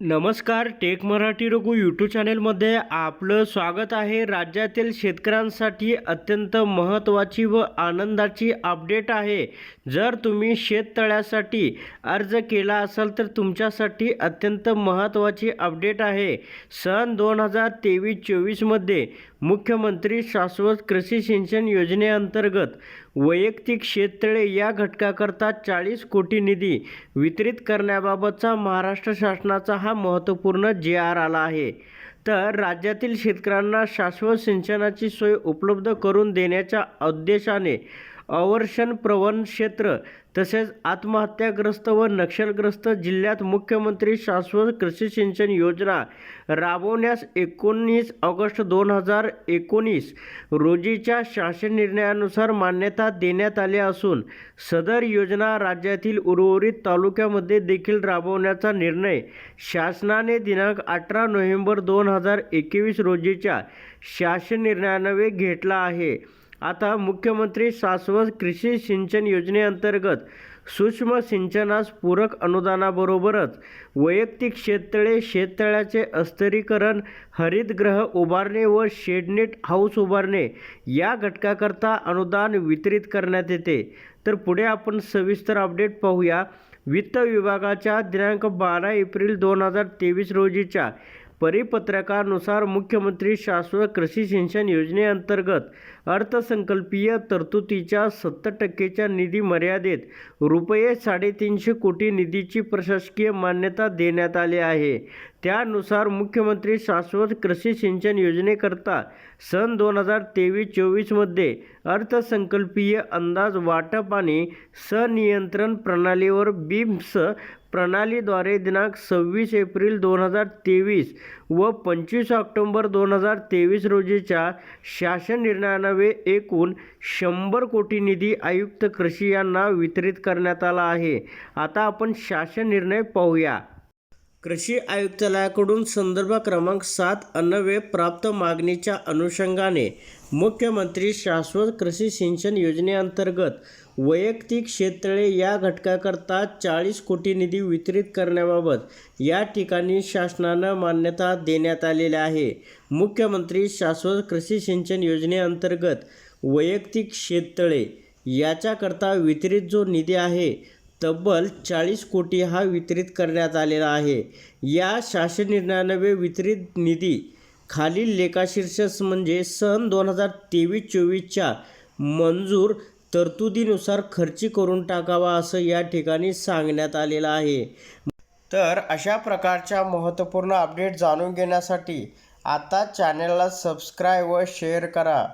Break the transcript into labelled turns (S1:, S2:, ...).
S1: नमस्कार tech Marathi Raghu YouTube चॅनेलमध्ये आपलं स्वागत आहे. राज्यातील शेतकऱ्यांसाठी अत्यंत महत्त्वाची व आनंदाची अपडेट आहे. जर तुम्ही शेततळ्यासाठी अर्ज केला असाल तर तुमच्यासाठी अत्यंत महत्त्वाची अपडेट आहे. सन दोन हजार तेवीस चोवीसमध्ये मुख्यमंत्री शाश्वत कृषी सिंचन योजनेअंतर्गत वैयक्तिक शेततळे या घटकाकरता चाळीस कोटी निधी वितरित करण्याबाबतचा महाराष्ट्र शासनाचा हा महत्त्वपूर्ण जे आर आला आहे. तर राज्यातील शेतकऱ्यांना शाश्वत सिंचनाची सोय उपलब्ध करून देण्याच्या उद्देशाने अवर्षण प्रवण क्षेत्र तसेच आत्महत्याग्रस्त व नक्षलग्रस्त जिल्ह्यात मुख्यमंत्री शाश्वत कृषी सिंचन योजना राबवण्यास एकोणीस ऑगस्ट दोन हजार एकोणीस रोजीच्या शासन निर्णयानुसार मान्यता देण्यात आली असून सदर योजना राज्यातील उर्वरित तालुक्यामध्ये देखील राबवण्याचा निर्णय शासनाने दिनांक अठरा नोव्हेंबर दोन हजार एकवीस रोजीच्या शासन निर्णयानवे घेतला आहे. आता मुख्यमंत्री शाश्वत कृषी सिंचन योजनेअंतर्गत सूक्ष्म सिंचनास पूरक अनुदानाबरोबरच वैयक्तिक शेततळे शेततळ्याचे अस्तरीकरण हरितगृह उभारणे व शेडनेट हाऊस उभारणे या घटकाकरता अनुदान वितरित करण्यात येते. तर पुढे आपण सविस्तर अपडेट पाहूया. वित्त विभागाच्या दिनांक बारा एप्रिल दोन हजार तेवीस रोजीच्या परिपत्रकानुसार मुख्यमंत्री शाश्वत कृषी सिंचन योजनेअंतर्गत अर्थसंकल्पीय तरतुदीच्या सत्तर टक्केच्या निधी मर्यादेत रुपये साडेतीनशे कोटी निधीची प्रशासकीय मान्यता देण्यात आली आहे. त्यानुसार मुख्यमंत्री शाश्वत कृषी सिंचन योजनेकरता सन दोन हजार तेवीस चोवीसमध्ये अर्थसंकल्पीय अंदाज वाटप आणि सनियंत्रण प्रणालीवर बिम्स प्रणालीद्वारे दिनांक सव्वीस एप्रिल दोन हजार तेवीस व पंचवीस ऑक्टोंबर दोन हजार तेवीस रोजीच्या शासन निर्णयानवे एकूण शंभर कोटी निधी आयुक्त कृषी यांना वितरित करण्यात आला आहे. आता आपण शासन निर्णय पाहूया. कृषी आयुक्तालयाकडून संदर्भ क्रमांक सात अन्नवे प्राप्त मागणीच्या अनुषंगाने मुख्यमंत्री शाश्वत कृषी सिंचन योजनेअंतर्गत वैयक्तिक शेततळे या घटकाकरता चाळीस कोटी निधी वितरित करण्याबाबत या ठिकाणी शासनानं मान्यता देण्यात आलेली आहे. मुख्यमंत्री शाश्वत कृषी सिंचन योजनेअंतर्गत वैयक्तिक शेततळे याच्याकरता वितरित जो निधी आहे तब्बल चाळीस कोटी हा वितरित करण्यात आलेला आहे. या शासन निर्णयान्वये वितरित निधी खालील लेखाशीर्षक म्हणजे सन दोन हजार तेवीस चोवीसच्या मंजूर तरतुदीनुसार खर्ची करून टाकावा असं या ठिकाणी सांगण्यात आलेलं आहे. तर अशा प्रकारच्या महत्त्वपूर्ण अपडेट जाणून घेण्यासाठी आता चॅनलला सबस्क्राईब व शेअर करा.